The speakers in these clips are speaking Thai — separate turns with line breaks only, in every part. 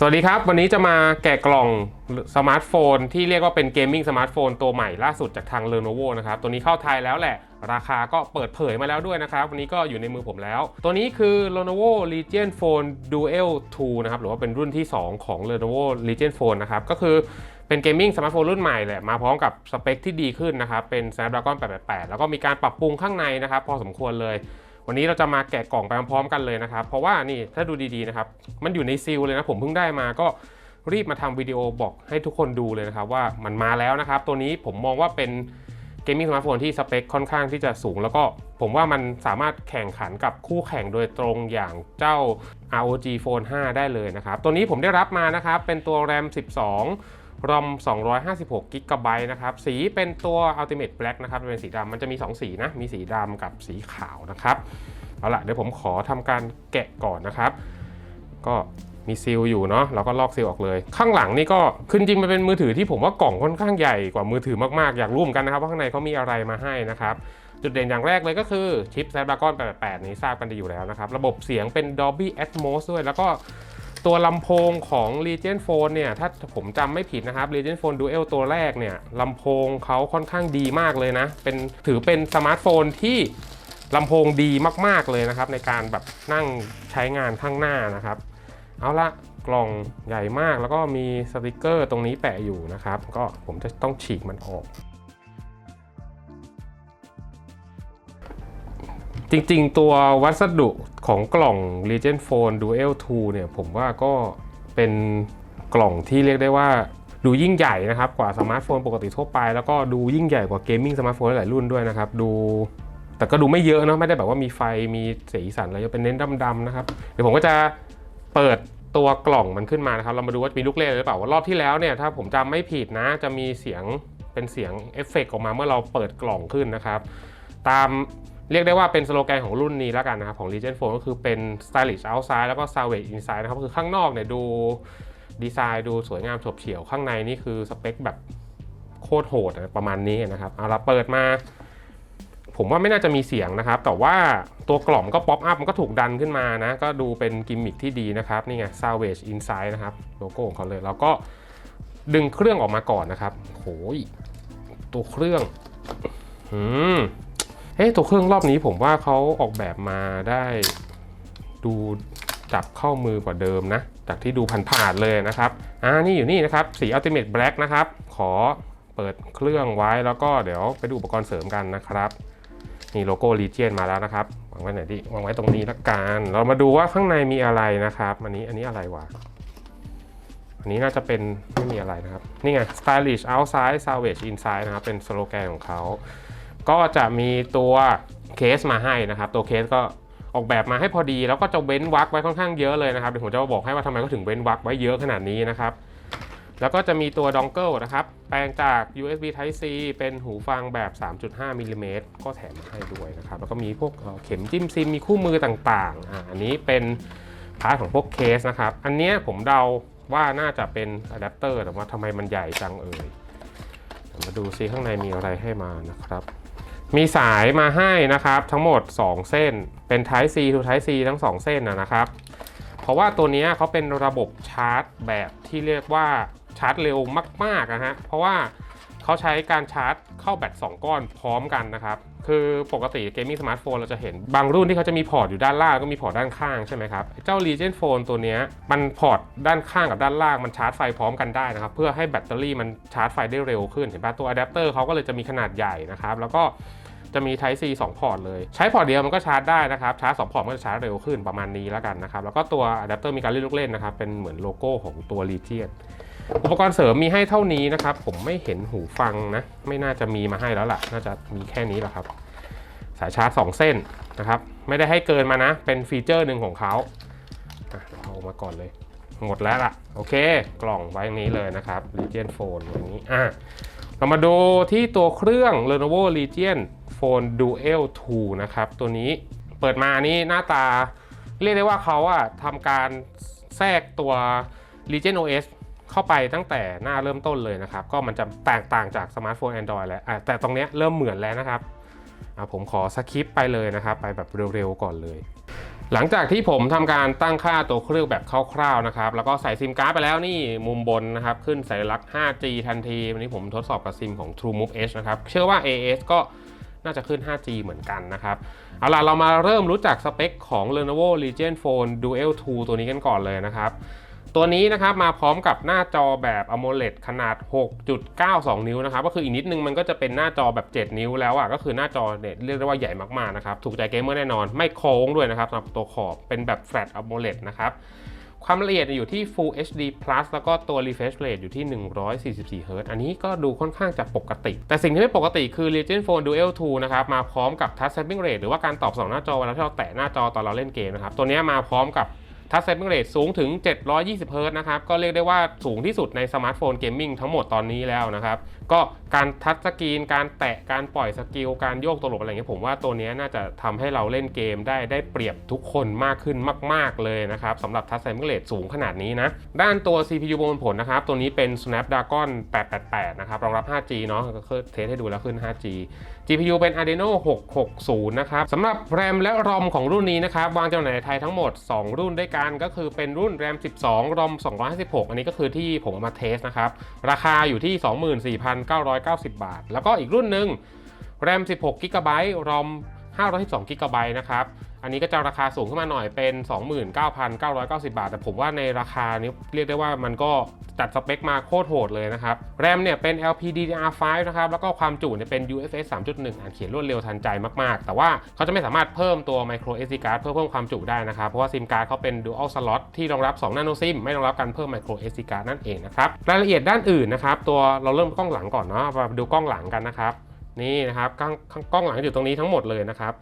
สวัสดีครับ วันนี้จะมาแกะกล่องสมาร์ทโฟน ที่เรียกว่าเป็นเกมมิ่งสมาร์ทโฟนตัวใหม่ล่าสุดจากทาง Lenovo นะครับ ตัวนี้เข้าไทยแล้วแหละ ราคาก็เปิดเผยมาแล้วด้วยนะครับ วันนี้ก็อยู่ในมือผมแล้ว ตัวนี้คือ Lenovo Legion Phone Duel 2 นะครับ หรือว่าเป็นรุ่นที่ 2 ของ Lenovo Legion Phone นะครับ ก็คือเป็นเกมมิ่งสมาร์ทโฟนรุ่นใหม่แหละ มาพร้อมกับสเปคที่ดีขึ้นนะครับ เป็น Snapdragon 888 แล้วก็มีการปรับปรุงข้างในนะครับ พอสมควรเลย วันนี้เราจะมาแกะกล่องไปพร้อมๆกันเลยนะครับ เพราะว่านี่ถ้าดูดีๆนะครับมันอยู่ในซีลเลยนะผมเพิ่งได้มาก็รีบมาทำวิดีโอบอกให้ทุกคนดูเลยนะครับว่ามันมาแล้วนะครับ ตัวนี้ผมมองว่าเป็นเกมมิ่งสมาร์ทโฟนที่สเปคค่อนข้างที่จะสูง แล้วก็ผมว่ามันสามารถแข่งขันกับคู่แข่งโดยตรงอย่างเจ้า ROG Phone 5 ได้เลยนะครับ ตัวนี้ผมได้รับมานะครับ เป็นตัว RAM 12 รอม256กิกะไบต์นะครับ สีเป็นตัว Ultimate Black นะครับ เป็นสีดำมันจะมี 2 สีนะ มีสีดำกับสีขาวนะครับ เอาล่ะเดี๋ยวผมขอทำการแกะก่อนนะครับ ก็มีซีลอยู่เนาะเราก็ลอกซีลออกเลย ข้างหลังนี่ก็คือจริงมันเป็นมือถือที่ผมว่ากล่องค่อนข้างใหญ่กว่ามือถือมากๆ อยากรู้เหมือนกันนะครับว่าข้างในเขามีอะไรมาให้นะครับ จุดเด่นอย่างแรกเลยก็คือชิป Snapdragon 888 นี้ทราบกันดีอยู่แล้วนะครับ ระบบเสียงเป็น Dolby Atmos ด้วย แล้วก็ ตัวลำโพงของ Legion Phone เนี่ย ถ้าผมจำไม่ผิดนะครับ Legion Phone Duel ตัวแรกเนี่ยลำโพงเขาค่อนข้างดีมากเลยนะ เป็นถือเป็นสมาร์ทโฟนที่ลำโพงดีมาก ๆ เลยนะครับ ในการแบบนั่งใช้งานข้างหน้านะครับ เอาละกล่องใหญ่มากแล้วก็มีสติกเกอร์ตรงนี้แปะอยู่นะครับ ก็ผมจะต้องฉีกมันออก จริงๆ ตัววัสดุของกล่อง Legion Phone Duel 2 เนี่ย ผมว่าก็เป็นกล่องที่เรียกได้ว่าดูยิ่งใหญ่นะครับ กว่าสมาร์ทโฟนปกติทั่วไป แล้วก็ดูยิ่งใหญ่กว่าเกมมิ่งสมาร์ทโฟนหลายรุ่นด้วยนะครับ ดู แต่ก็ดูไม่เยอะเนอะไม่ได้แบบว่ามีไฟมีสีสันอะไรจะเป็นเน้นดำๆนะครับ เดี๋ยวผมก็จะเปิดตัวกล่องมันขึ้นมานะครับ เรามาดูว่ามีลูกเล่นหรือเปล่ารอบที่แล้วเนี่ยถ้าผมจำไม่ผิดนะ จะมีเสียงเป็นเสียงเอฟเฟกต์ออกมาเมื่อเราเปิดกล่องขึ้นนะครับ ตาม เรียกได้ว่าเป็นสโลแกนของรุ่นนี้แล้วกันนะครับของ Legion Phone ก็คือเป็น stylish outside แล้วก็ savage inside นะครับคือข้างนอกเนี่ยดูดีไซน์ดูสวยงามฉบเฉี่ยวข้างในนี่คือสเปคแบบโคตรโหดนะประมาณนี้นะครับเอาละเปิดมา ผมว่าไม่น่าจะมีเสียงนะครับ แต่ว่าตัวกล่องก็ป๊อปอัพมันก็ถูกดันขึ้นมานะ ก็ดูเป็นกิมมิคที่ดีนะครับ นี่ไง Savage Inside นะครับ โลโก้ของเขาเลย แล้วก็ดึงเครื่องออกมาก่อนนะครับโหยตัวเครื่องอืม เฮ้ตัวเครื่องรอบนี้ผมว่าเขาออกแบบมาได้ดูจับเข้ามือกว่าเดิมนะ จากที่ดูผ่านๆเลยนะครับ อ่า นี่อยู่นี่นะครับ สี Ultimate Black นะครับ ขอเปิดเครื่องไว้แล้วก็เดี๋ยวไปดูอุปกรณ์เสริมกันนะครับ นี่โลโก้ Legion มาแล้วนะครับวางไว้ไหนดิวางไว้ตรงนี้ละกัน เรามาดูว่าข้างในมีอะไรนะครับ อันนี้ อันนี้อะไรวะ อันนี้น่าจะเป็นไม่มีอะไรนะครับ นี่ไง stylish outside savage inside นะครับ เป็นสโลแกนของเขา ก็จะมีตัวเคสมาให้นะครับ ตัวเคสก็ออกแบบมาให้พอดี แล้วก็จะเว้นวรรคไว้ค่อนข้างเยอะเลยนะครับเดี๋ยวผมจะมาบอกให้ว่าทำไมเขาถึงเว้นวรรคไว้เยอะขนาดนี้นะครับ แล้วก็จะมีตัวดองเกิลนะครับ แปลงจาก USB Type C เป็นหูฟังแบบ 3.5มิลลิเมตรก็แถมมาให้ด้วยนะครับ แล้วก็มีพวกเข็มจิ้มซิมมีคู่มือต่างๆอ่าอันนี้เป็นพาร์ทของพวกเคสนะครับ อันเนี้ยผมเดาว่าน่าจะเป็นอะแดปเตอร์แต่ว่าทำไมมันใหญ่จังเอ่ยมาดูซิข้างในมีอะไรให้มานะครับ มีสายมาให้นะครับทั้งหมด 2 เส้น เป็น Type C to Type C ทั้ง 2 เส้นนะครับ เพราะว่าตัวนี้เขาเป็นระบบชาร์จแบบที่เรียกว่าชาร์จเร็วมากๆนะฮะเพราะว่า เขาใช้การชาร์จเข้าแบต2 ก้อนพร้อมกันนะครับ คือปกติเกมมิ่งสมาร์ทโฟนเราจะเห็นบางรุ่นที่เขาจะมีพอร์ตอยู่ด้านล่างก็มีพอร์ตด้านข้างใช่ไหมครับ เจ้า Legion Phone ตัวนี้มันพอร์ตด้านข้างกับด้านล่างมันชาร์จไฟพร้อมกันได้นะครับ เพื่อให้แบตเตอรี่มันชาร์จไฟได้เร็วขึ้นเห็นปะตัวอะแดปเตอร์เขาก็เลยจะมีขนาดใหญ่นะครับแล้วก็จะมี Type C 2 พอร์ตเลย ใช้พอร์ตเดียวมันก็ชาร์จได้นะครับ ชาร์จ 2 พอร์ตมันก็จะชาร์จเร็วขึ้นประมาณนี้แล้วกันนะครับ แล้วก็ตัวอะแดปเตอร์มีการเล่นลูกเล่นนะครับ เป็นเหมือนโลโก้ของตัว Legion อุปกรณ์เสริมมีให้เท่านี้นะครับ ผมไม่เห็นหูฟังนะ ไม่น่าจะมีมาให้แล้วล่ะ น่าจะมีแค่นี้แหละครับ สายชาร์จ 2 เส้นนะครับ ไม่ได้ให้เกินมานะ เป็นฟีเจอร์หนึ่งของเขาเอามาก่อนเลย หมดแล้วล่ะ โอเค กล่องไว้อย่างนี้เลยนะครับ Legion Phone อย่างนี้อะเรามาดูที่ตัวเครื่อง Lenovo Legion Phone Duel 2 นะครับ ตัวนี้เปิดมานี่หน้าตา เรียกได้ว่าเขาอะทำการแทรกตัว Legion OS เข้าไปตั้งแต่หน้าเริ่มต้นเลยนะครับ ก็มันจะแตกต่างจากสมาร์ทโฟน Android แล้วแต่ตรงนี้เริ่มเหมือนแล้วนะครับผมขอสคริปไปเลยนะครับ ไปแบบเร็วๆก่อนเลย หลังจากที่ผมทำการตั้งค่าตัวเครื่องแบบคร่าวๆนะครับ แล้วก็ใส่ซิมการ์ดไปแล้วนี่มุมบนนะครับ ขึ้นสัญลักษณ์ 5G ทันที วันนี้ผมทดสอบกับซิมของ TrueMove H นะครับ เชื่อว่า AS ก็น่าจะขึ้น 5G เหมือนกันนะครับ เอาล่ะ เรามาเริ่มรู้จักสเปคของ Lenovo Legion Phone Duel 2 ตัวนี้กันก่อนเลยนะครับ ตัวนี้นะครับมาพร้อมกับหน้าจอแบบ AMOLED ขนาด 6.92 นิ้วนะครับก็คืออีกนิดนึงมันก็จะเป็นหน้าจอแบบ 7 นิ้วแล้วอะก็คือหน้าจอเนี่ยเรียกได้ว่าใหญ่มากๆนะครับถูกใจเกมเมอร์แน่นอนไม่โค้งด้วยนะครับสำหรับตัวขอบเป็นแบบ Flat AMOLED นะครับความละเอียดอยู่ที่ Full HD Plus แล้วก็ตัว refresh rate อยู่ที่ 144 Hz อันนี้ก็ดูค่อนข้างจะปกติ แต่สิ่งที่ไม่ปกติคือ Legion Phone Duel 2 นะครับ มาพร้อมกับ Touch Sampling Rate หรือว่าการตอบสนองหน้าจอเวลาที่เราแตะหน้าจอตอนเราเล่นเกมนะครับ ตัวนี้มาพร้อมกับ ทัชเซตเรทสูงถึง 720เฮิรตนะครับ ก็เรียกได้ว่าสูงที่สุดในสมาร์ทโฟนเกมมิ่งทั้งหมดตอนนี้แล้วนะครับ ก็การทัชสกรีน การแตะ การปล่อยสกิล การโยกตัวหลบอะไรเงี้ยผมว่าตัวนี้น่าจะทำให้เราเล่นเกมได้ได้เปรียบทุกคนมากขึ้นมาก ๆ เลยนะครับสำหรับทัชเซตเรทสูงขนาดนี้นะ ด้านตัว CPU บนผลนะครับ ตัวนี้เป็น Snapdragon 888 นะครับ รองรับ 5G เนาะก็เทสให้ดูแล้วขึ้น 5G GPU เป็น Adreno 660 นะครับสำหรับ RAM และ ROM ของรุ่นนี้นะครับวางจำหน่ายในไทยทั้งหมด 2 รุ่นด้วยกันก็คือเป็นรุ่น RAM 12 ROM 256 อันนี้ก็คือที่ผมเอามาเทสนะครับ ราคาอยู่ที่ 24,990 บาท แล้วก็อีกรุ่นหนึ่ง RAM 16 GB ROM 512 GB นะครับ อันนี้ก็จะราคาสูงขึ้นมาหน่อยเป็น 29,990 บาท แต่ผมว่าในราคานี้เรียกได้ว่ามันก็จัดสเปคมาโคตรโหดเลยนะครับ แรมเนี่ยเป็น LPDDR5 นะครับ แล้วก็ความจุเนี่ยเป็น UFS 3.1 อ่านเขียนรวดเร็วทันใจมาก ๆ แต่ว่าเขาจะไม่สามารถเพิ่มตัว micro SD card เพื่อเพิ่มความจุได้นะครับ เพราะว่าซิมการ์ดเขาเป็น dual slot ที่รองรับ 2 nano sim ไม่รองรับการเพิ่ม micro SD card นั่นเองนะครับ รายละเอียดด้านอื่นนะครับตัวเราเริ่มกล้องหลังก่อนเนาะมาดูกล้องหลังกันนะครับนี่นะครับกล้องกล้องหลังอยู่ตรงนี้ทั้งหมดเลยนะครับ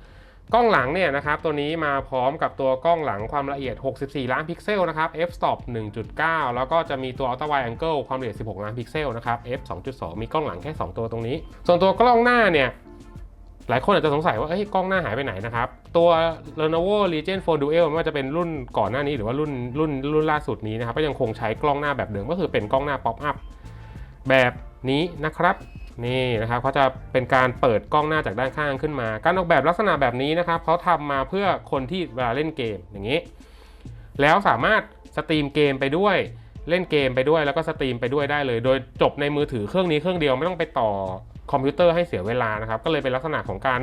กล้องหลังเนี่ยนะครับตัวนี้มาพร้อมกับตัวกล้องหลังความละเอียด 64 ล้านพิกเซลนะครับ f stop 1.9 แล้วก็จะมีตัว ultra wide angle ความละเอียด 16 ล้านพิกเซลนะครับ f 2.2 มีกล้องหลังแค่ 2 ตัวตรงนี้ ส่วนตัวกล้องหน้าเนี่ยหลายคนอาจจะสงสัยว่าเอ้ยกล้องหน้าหายไปไหนนะครับ ตัว Lenovo Legion 4 Duel ไม่ว่าจะเป็นรุ่นก่อนหน้านี้หรือว่ารุ่นรุ่นรุ่นล่าสุดนี้นะครับก็ยังคงใช้กล้องหน้าแบบเดิมก็คือเป็นกล้องหน้า pop up แบบนี้นะครับ นี่นะครับเขาจะเป็นการเปิดกล้องหน้าจากด้านข้างขึ้นมา การออกแบบลักษณะแบบนี้นะครับเขาทำมาเพื่อคนที่เวลาเล่นเกมอย่างนี้ แล้วสามารถสตรีมเกมไปด้วยเล่นเกมไปด้วยแล้วก็สตรีมไปด้วยได้เลย โดยจบในมือถือเครื่องนี้เครื่องเดียวไม่ต้องไปต่อคอมพิวเตอร์ให้เสียเวลานะครับ ก็เลยเป็นลักษณะของการ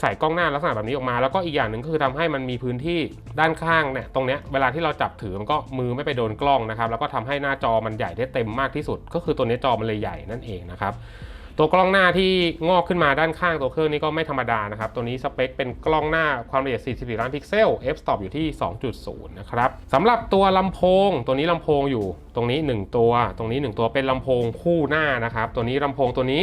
ใส่กล้องหน้าลักษณะแบบนี้ออกมา แล้วก็อีกอย่างหนึ่งก็คือทำให้มันมีพื้นที่ด้านข้างเนี่ยตรงเนี้ยเวลาที่เราจับถือมันก็มือไม่ไปโดนกล้องนะครับ แล้วก็ทำให้หน้าจอมันใหญ่ได้เต็มมากที่สุด ก็คือตัวนี้จอมันเลยใหญ่นั่นเองนะครับ ตัวกล้องหน้าที่งอกขึ้นมาด้านข้างตัวเครื่องนี้ก็ไม่ธรรมดานะครับ ตัวนี้สเปคเป็นกล้องหน้าความละเอียด 44 ล้านพิกเซล f stop อยู่ที่ 2.0 นะครับสำหรับตัวลำโพง ตัวนี้ลำโพงอยู่ ตรงนี้ 1 ตัว ตรงนี้ 1 ตัวเป็นลำโพงคู่หน้านะครับ ตัวนี้ลำโพงตัวนี้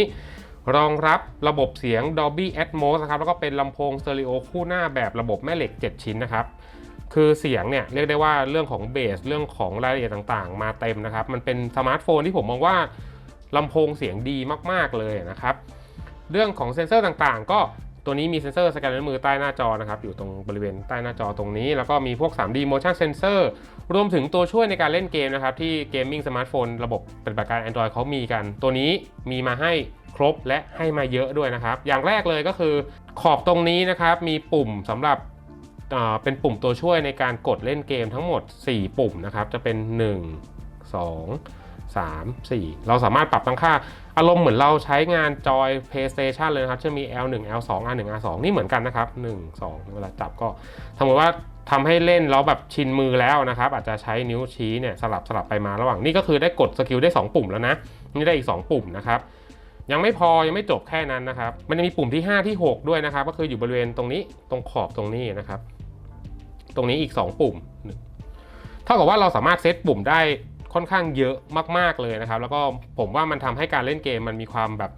รองรับระบบเสียง Dolby Atmos นะครับ แล้วก็เป็นลำโพงสเตอริโอคู่หน้าแบบระบบแม่เหล็ก 7 ชิ้นนะครับ คือเสียงเนี่ยเรียกได้ว่าเรื่องของเบส เรื่องของรายละเอียดต่างๆ มาเต็มนะครับ มันเป็นสมาร์ทโฟนที่ผมมองว่า ลำโพงเสียงดีมากๆเลยนะครับ เรื่องของเซ็นเซอร์ต่างๆ ก็ตัวนี้มีเซ็นเซอร์สแกนนิ้วมือใต้หน้าจอนะครับ อยู่ตรงบริเวณใต้หน้าจอตรงนี้ แล้วก็มีพวก 3D motion sensor รวมถึงตัวช่วยในการเล่นเกมนะครับ ที่เกมมิ่งสมาร์ทโฟนระบบปฏิบัติการ Android เขามีกัน ตัวนี้มีมาให้ครบและให้มาเยอะด้วยนะครับ อย่างแรกเลยก็คือขอบตรงนี้นะครับ มีปุ่มสำหรับเป็นปุ่มตัวช่วยในการกดเล่นเกมทั้งหมด 4 ปุ่มนะครับ จะเป็น 1 2 3 4 เราสามารถปรับตั้งค่า อารมณ์เหมือนเราใช้งานจอย PlayStation เลยนะครับจะมี L1 L2 R1 R2 นี่เหมือนกันนะครับ 1 2 เวลาจับก็สมมติว่าทำให้เล่นแล้วแบบชินมือแล้วนะครับ อาจจะใช้นิ้วชี้เนี่ยสลับสลับไปมาระหว่างนี่ก็คือได้กดสกิลได้ 2 ปุ่มแล้วนะ นี่ได้อีก 2 ปุ่มนะครับยังไม่พอยังไม่จบแค่นั้นนะครับ มันจะมีปุ่มที่ 5 ที่ 6 ด้วยนะครับ ก็คืออยู่บริเวณตรงนี้ตรงขอบตรงนี้นะครับ ตรงนี้อีก 2 ปุ่มเท่ากับว่าเราสามารถเซตปุ่มได้ ค่อนข้างเยอะมากๆเลยนะครับ แล้วก็ผมว่ามันทำให้การเล่นเกมมันมีความแบบ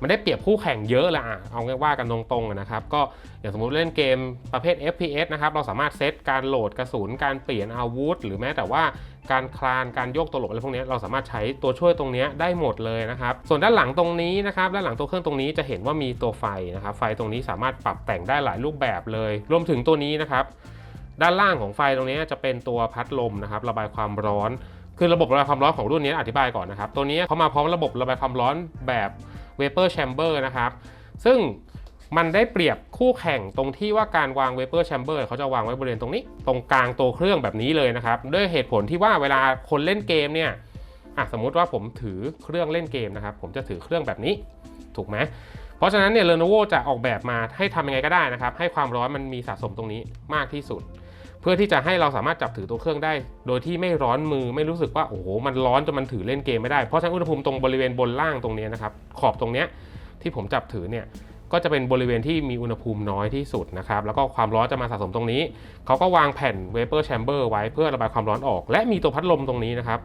มันได้เปรียบคู่แข่งเยอะแหละเอาง่ายว่ากันตรงๆนะครับ ก็อย่างสมมุติเล่นเกมประเภท FPS นะครับ เราสามารถเซตการโหลดกระสุน การเปลี่ยนอาวุธ หรือแม้แต่ว่าการคลาน การโยกตัวหลบอะไรพวกนี้เราสามารถใช้ตัวช่วยตรงนี้ได้หมดเลยนะครับ ส่วนด้านหลังตรงนี้นะครับ ด้านหลังตัวเครื่องตรงนี้จะเห็นว่ามีตัวไฟนะครับ ไฟตรงนี้สามารถปรับแต่งได้หลายรูปแบบเลย รวมถึงตัวนี้นะครับ ด้านล่างของไฟตรงนี้จะเป็นตัวพัดลมนะครับ ระบายความร้อน คือระบบระบายความร้อนของรุ่นนี้อธิบายก่อนนะครับ ตัวนี้เขามาพร้อมระบบระบายความร้อนแบบ vapor chamber นะครับ ซึ่งมันได้เปรียบคู่แข่งตรงที่ว่าการวาง Vapor Chamber เขาจะวางไว้บริเวณตรงนี้ ตรงกลางตัวเครื่องแบบนี้เลยนะครับ ด้วยเหตุผลที่ว่าเวลาคนเล่นเกมเนี่ยสมมุติว่าผมถือเครื่องเล่นเกมนะครับ ผมจะถือเครื่องแบบนี้ถูกไหมเพราะฉะนั้นเนี่ย Lenovo จะออกแบบมาให้ทำยังไงก็ได้นะครับ ให้ความร้อนมันมีสะสมตรงนี้มากที่สุด เพื่อที่จะให้เราสามารถจับถือตัวเครื่องได้ โดยที่ไม่ร้อนมือไม่รู้สึกว่าโอ้โหมันร้อนจนมันถือเล่นเกมไม่ได้ เพราะฉะนั้นอุณหภูมิตรงบริเวณบนล่างตรงนี้นะครับขอบตรงเนี้ยที่ผมจับถือเนี่ยก็จะเป็นบริเวณที่มีอุณหภูมิน้อยที่สุดนะครับ แล้วก็ความร้อนจะมาสะสมตรงนี้ เขาก็วางแผ่น vapor chamber ไว้เพื่อระบายความร้อนออก และมีตัวพัดลมตรงนี้นะครับ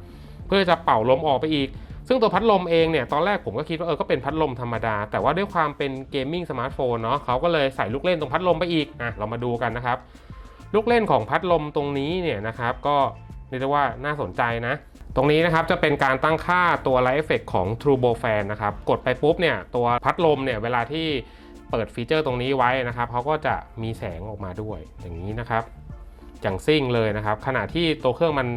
เพื่อจะเป่าลมออกไปอีก ซึ่งตัวพัดลมเองเนี่ย ตอนแรกผมก็คิดว่าเออ ก็เป็นพัดลมธรรมดา แต่ว่าด้วยความเป็นเกมมิ่งสมาร์ทโฟนเนาะเขาก็เลยใส่ลูกเล่นตรงพัดลมไปอีก อะ เรามาดูกันนะครับ ลูกเล่นของพัดลมตรงนี้เนี่ยนะครับ ก็เรียกได้ว่าน่าสนใจนะ ตรงนี้นะครับจะเป็นการตั้งค่าตัว Light Effect ของ True Bow Fan นะครับ กดไปปุ๊บเนี่ยตัวพัดลมเนี่ยเวลาที่เปิดฟีเจอร์ตรงนี้ไว้นะครับเขาก็จะมีแสงออกมาด้วยอย่างนี้นะครับ อย่างซิ่งเลยนะครับ ขณะที่ตัวเครื่องมัน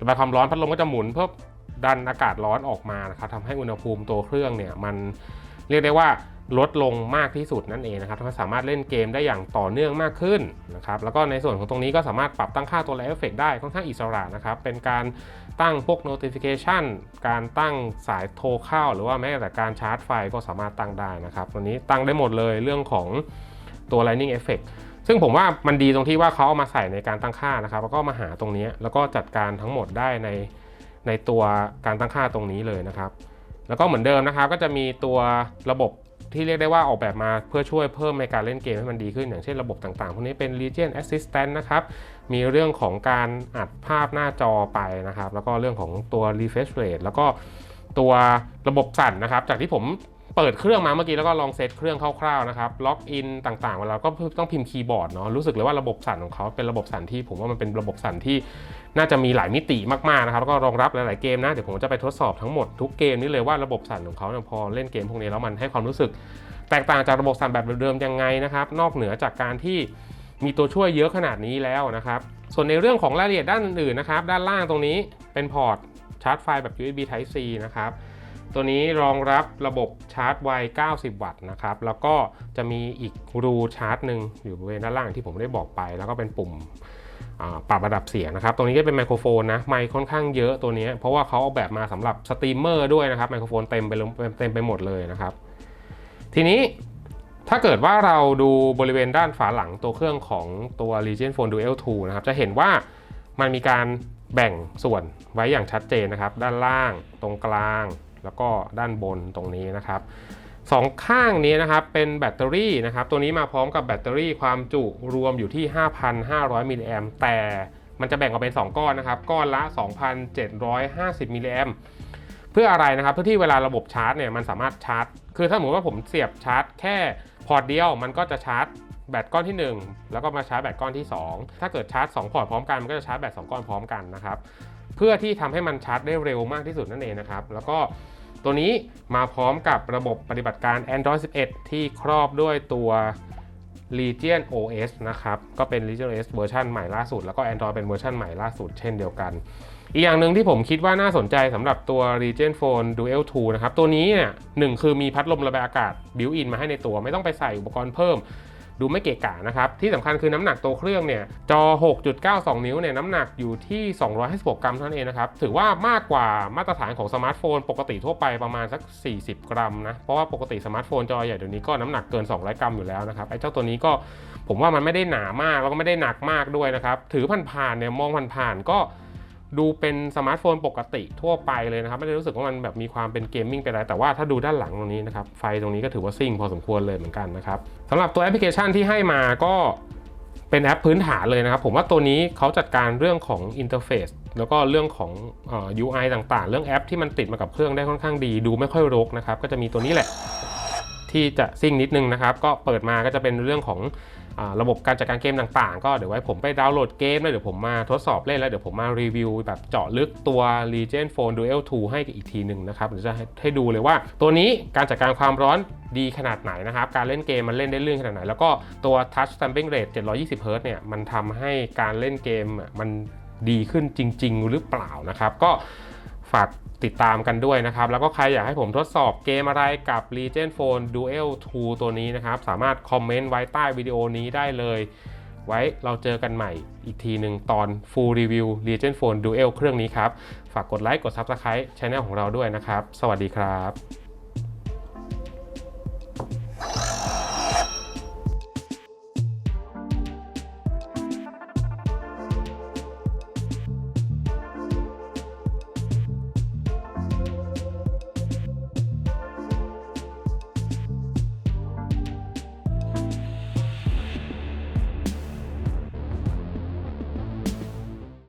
ระบายความร้อนพัดลมก็จะหมุนเพื่อดันอากาศร้อนออกมานะครับทำให้อุณหภูมิตัวเครื่องเนี่ยมันเรียกได้ว่า ลดลงมากที่สุดนั่นเองนะครับทำให้สามารถเล่นเกมได้อย่างต่อเนื่องมากขึ้นนะครับแล้วก็ในส่วนของตรงนี้ก็สามารถปรับตั้งค่าตัว Light Effect ได้ค่อนข้างอิสระนะครับเป็นการตั้งพวก notification การตั้งสายโทรเข้า หรือว่าแม้แต่การชาร์จไฟก็สามารถตั้งได้นะครับตัวนี้ตั้งได้หมดเลยเรื่องของตัว Lightning Effect ซึ่งผมว่ามันดีตรงที่ว่าเขาเอามาใส่ในการตั้งค่านะครับ แล้วก็มาหาตรงนี้แล้วก็จัดการทั้งหมดได้ในในตัวการตั้งค่าตรงนี้เลยนะครับ แล้วก็เหมือนเดิมนะครับก็จะมีตัวระบบ ที่เรียกได้ว่าออกแบบมาเพื่อช่วยเพิ่มในการเล่นเกมให้มันดีขึ้น อย่างเช่นระบบต่างๆ พวกนี้เป็น Legion Assistant นะครับ มีเรื่องของการอัดภาพหน้าจอไปนะครับ แล้วก็เรื่องของตัว refresh rate แล้วก็ตัวระบบสั่นนะครับ จากที่ผม เปิดเครื่องมาเมื่อกี้แล้วก็ลองเซตเครื่องคร่าวๆนะครับล็อกอินต่างๆเวลาก็ต้องพิมพ์คีย์บอร์ดเนาะรู้สึกเลยว่าระบบสั่นของเขาเป็นระบบสั่นที่ผมว่ามันเป็นระบบสั่นที่น่าจะมีหลายมิติมากๆนะครับแล้วก็รองรับหลายๆเกมนะเดี๋ยวผมจะไปทดสอบทั้งหมดทุกเกมนี้เลยว่าระบบสั่นของเขาเนี่ยพอเล่นเกมพวกนี้แล้วมันให้ความรู้สึกแตกต่างจากระบบสั่นแบบเดิมยังไงนะครับนอกเหนือจากการที่มีตัวช่วยเยอะขนาดนี้แล้วนะครับส่วนในเรื่องของรายละเอียดด้านอื่นนะครับด้านล่างตรงนี้เป็นพอร์ตชาร์จไฟแบบ USB Type C นะครับ ตัวนี้รองรับระบบชาร์จไว 90 วัตต์นะครับ แล้วก็จะมีอีกรูชาร์จหนึ่งอยู่บริเวณด้านล่างที่ผมได้บอกไป แล้วก็เป็นปุ่มปรับระดับเสียงนะครับ ตรงนี้ก็เป็นไมโครโฟนนะ ไมค์ค่อนข้างเยอะตัวนี้ เพราะว่าเขาออกแบบมาสำหรับสตรีมเมอร์ด้วยนะครับ ไมโครโฟนเต็มไปเลยเต็มไปหมดเลยนะครับ ทีนี้ถ้าเกิดว่าเราดูบริเวณด้านฝาหลังตัวเครื่องของตัว Legion Phone Duel 2 นะครับ จะเห็นว่ามันมีการแบ่งส่วนไว้อย่างชัดเจนนะครับ ด้านล่าง ตรงกลาง แล้วก็ด้านบนตรงนี้นะครับสองข้างนี้นะครับเป็นแบตเตอรี่นะครับตัวนี้มาพร้อมกับแบตเตอรี่ความจุรวมอยู่ที่ 5,500 มิลลิแอมแต่มันจะแบ่งออกเป็น 2 ก้อนนะครับ ก้อนละ 2,750 มิลลิแอมเพื่ออะไรนะครับ เพื่อที่เวลาระบบชาร์จเนี่ยมันสามารถชาร์จ คือถ้าสมมติว่าผมเสียบชาร์จแค่พอร์ตเดียว มันก็จะชาร์จแบตก้อนที่ 1 แล้วก็มาชาร์จแบตก้อนที่ 2 ถ้าเกิดชาร์จ 2 พอร์ตพร้อมกัน มันก็จะชาร์จแบต2ก้อนพร้อมกันนะครับ เพื่อที่ทำให้มันชาร์จได้เร็วมากที่สุดนั่นเองนะครับ แล้วก็ ตัวนี้มาพร้อมกับระบบปฏิบัติการ Android 11 ที่ครอบด้วยตัว Legion OS นะครับ ก็เป็น Legion OS เวอร์ชันใหม่ล่าสุด แล้วก็ Android เป็นเวอร์ชันใหม่ล่าสุดเช่นเดียวกัน อีกอย่างหนึ่งที่ผมคิดว่าน่าสนใจสำหรับตัว Legion Phone Duel 2 นะครับ ตัวนี้เนี่ยหนึ่งคือมีพัดลมระบายอากาศบิวอินมาให้ในตัว ไม่ต้องไปใส่อุปกรณ์เพิ่ม ดูไม่เกะกะนะครับ ที่สำคัญคือน้ำหนักตัวเครื่องเนี่ยจอ 6.92 นิ้วเนี่ยน้ำหนักอยู่ที่ 256 กรัมเท่านั้นเองนะครับ ถือว่ามากกว่ามาตรฐานของสมาร์ทโฟน ปกติทั่วไปประมาณสัก 40 กรัมนะ เพราะว่าปกติสมาร์ทโฟนจอใหญ่เดี๋ยวนี้ก็น้ำหนักเกิน 200 กรัมอยู่แล้วนะครับไอ้เจ้าตัวนี้ก็ผมว่ามันไม่ได้หนามากแล้วก็ไม่ได้หนักมากด้วยนะครับถือผ่านๆเนี่ยมองผ่านๆก็ ดูเป็นสมาร์ทโฟนปกติทั่วไปเลยนะครับ ไม่ได้รู้สึกว่ามันแบบมีความเป็นเกมมิ่งเป็นอะไร แต่ว่าถ้าดูด้านหลังตรงนี้นะครับ ไฟตรงนี้ก็ถือว่าซิ่งพอสมควรเลยเหมือนกันนะครับสำหรับตัวแอปพลิเคชันที่ให้มาก็เป็นแอปพื้นฐานเลยนะครับ ผมว่าตัวนี้เขาจัดการเรื่องของอินเทอร์เฟซแล้วก็เรื่องของอ่อ UI ต่างๆ เรื่องแอปที่มันติดมากับเครื่องได้ค่อนข้างดี ดูไม่ค่อยรกนะครับ ก็จะมีตัวนี้แหละ ที่จะซิ่งนิดนึงนะครับ ก็เปิดมาก็จะเป็นเรื่องของ ระบบการจัดการเกมต่างๆ ก็เดี๋ยวไว้ผมไปดาวน์โหลดเกมแล้วเดี๋ยวผมมาทดสอบเล่นแล้วเดี๋ยวผมมารีวิวแบบเจาะลึกตัว Legion Phone Duel 2 ให้อีกทีหนึ่งนะครับเดี๋ยวจะให้ให้ดูเลยว่า ตัวนี้การจัดการความร้อนดีขนาดไหนนะครับ การเล่นเกมมันเล่นได้ลื่นขนาดไหน แล้วก็ตัว Touch Stamping Rate 720 Hz เนี่ยมันทำให้การเล่นเกมมันดีขึ้นจริง ๆ หรือเปล่านะครับ ก็ ฝากติดตามกันด้วยนะครับ แล้วก็ใครอยากให้ผมทดสอบเกมอะไรกับ Legion Phone Duel 2 ตัวนี้นะครับ สามารถคอมเมนต์ไว้ใต้วิดีโอนี้ได้เลย ไว้เราเจอกันใหม่อีกทีหนึ่งตอน Full Review Legion Phone Duel เครื่องนี้ครับ ฝากกดไลค์กด Subscribe Channel ของเราด้วยนะครับ สวัสดีครับ